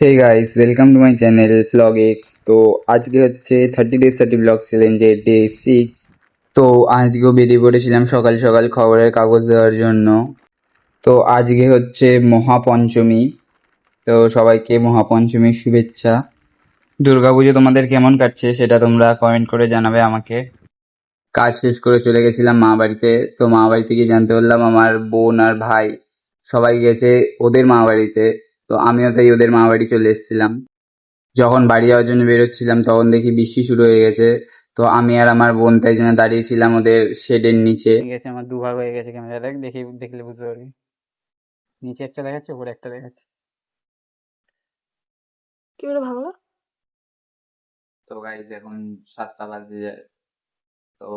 Hey guys welcome to my channel vlog X তো আজকে হচ্ছে থার্টি ডেজ থার্টি ব্লগ চ্যালেঞ্জের ডে সিক্স তো আজকেও বেরিয়ে পড়েছিলাম সকাল সকাল খবরের কাগজ দেওয়ার জন্য। তো আজকে হচ্ছে মহাপঞ্চমী। তো সবাইকে মহাপঞ্চমীর শুভেচ্ছা। দুর্গাপুজো তোমাদের কেমন কাটছে সেটা তোমরা কমেন্ট করে জানাবে আমাকে। কাজ শেষ করে চলে গেছিলাম মা বাড়িতে। তো মা বাড়ি থেকে জানতে পারলাম আমার বোন আর ভাই সবাই গেছে ওদের মা বাড়িতে। তো আমিও তাই ওদের মা বাড়ি চলে এসেছিলাম। যখন বাড়ি যাওয়ার জন্য বেরোচ্ছিলাম তখন দেখি বৃষ্টি শুরু হয়ে গেছে। তো আমি আর আমার বোন তাই জন্য দাঁড়িয়েছিলাম ওদের শেডের নিচে। গেছে আমার দুভাগ হয়ে গেছে ক্যামেরা দেখ দেখে দেখলে বুঝতে পারবি। নিচে একটা দেখাচ্ছে উপরে একটা দেখাচ্ছে। কি করে ভাঙলো তো গাইজ এখন সাতটা বাজে। যায় তো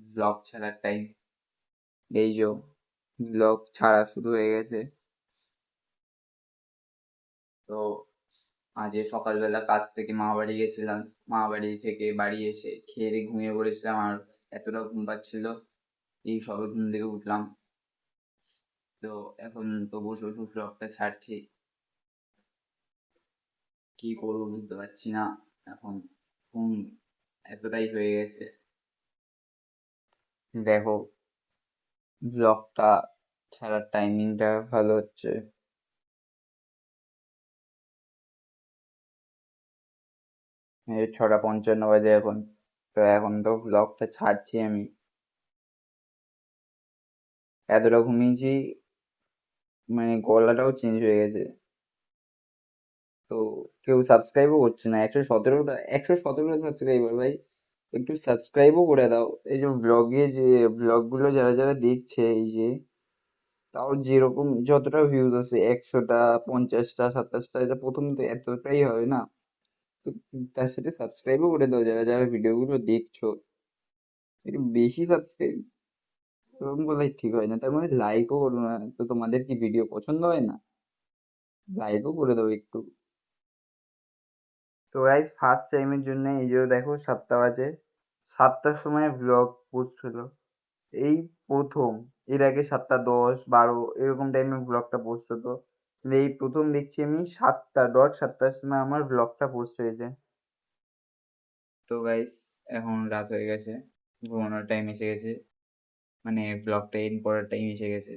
ব্লগ ছাড়ার টাইম এই যে ব্লগ ছাড়া শুরু হয়ে গেছে। তো আজ সকালবেলা কাজ থেকে মা বাড়ি গেছিলাম। মা বাড়ি থেকে বাড়ি এসে খেয়ে ঘুমিয়ে পড়েছিলাম আর এতটা ঘুম পাচ্ছিল এই সবে ঘুম থেকে উঠলাম। তো এখন তো বসে বসে ব্লগটা ছাড়ছি। কি করব বুঝতে পারছি না। এখন ঘুম এতটাই হয়ে গেছে। দেখো ব্লগটা ছাড়ার টাইমিংটা ভালো হচ্ছে। এই ছটা পঞ্চান্ন বাজে এখন। তো এখন তো ব্লগটা ছাড়ছি আমি। এতটা ঘুমিয়েছি মানে গলাটাও চেঞ্জ হয়ে গেছে। তো কেউ সাবস্ক্রাইবও করছে না। একশো সতেরোটা একশো সতেরোটা সাবস্ক্রাইবার ভাই। একটু সাবস্ক্রাইবও করে দাও। এই যে ব্লগে যে ব্লগগুলো যারা যারা দেখছে, এই যে, তাও যেরকম যতটা ভিউজ আছে, একশোটা, পঞ্চাশটা, সাতাশটা, এটা প্রথম তো এতটাই হবে না। তার সাথে সাবস্ক্রাইবও করে দাও যারা যারা ভিডিওগুলো দেখছ। একটু বেশি সাবস্ক্রাইব এরকম বলাই ঠিক হয় না। তার মানে লাইকও করো না, তো তোমাদের কি ভিডিও পছন্দ হয় না? লাইকও করে দাও একটু। তো গাইজ ফার্স্ট টাইমের জন্য এই যে দেখো, সাতটা বাজে। সাতটার সময় ব্লগ পোস্ট হলো। এই প্রথম, এর আগে সাতটা দশ, বারো, এরকম টাইমে ব্লগটা পোস্ট হতো। এই প্রথম দেখছি আমি সাতটা ডট সাতটার সময় আমার ব্লগটা পোস্ট হয়েছে। তো গাইস এখন রাত হয়ে গেছে, ঘুমানোর টাইম এসে গেছে। মানে ব্লগটা এন্ড করার টাইম এসে গেছে।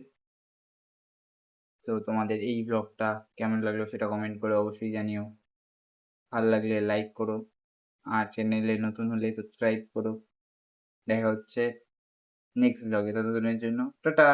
তো তোমাদের এই ব্লগটা কেমন লাগল সেটা কমেন্ট করে অবশ্যই জানিও। ভালো লাগলে লাইক করো। আর চ্যানেলে নতুন হলে সাবস্ক্রাইব করো। দেখা হচ্ছে। নেক্সট ব্লগে ততদিনের জন্য টাটা!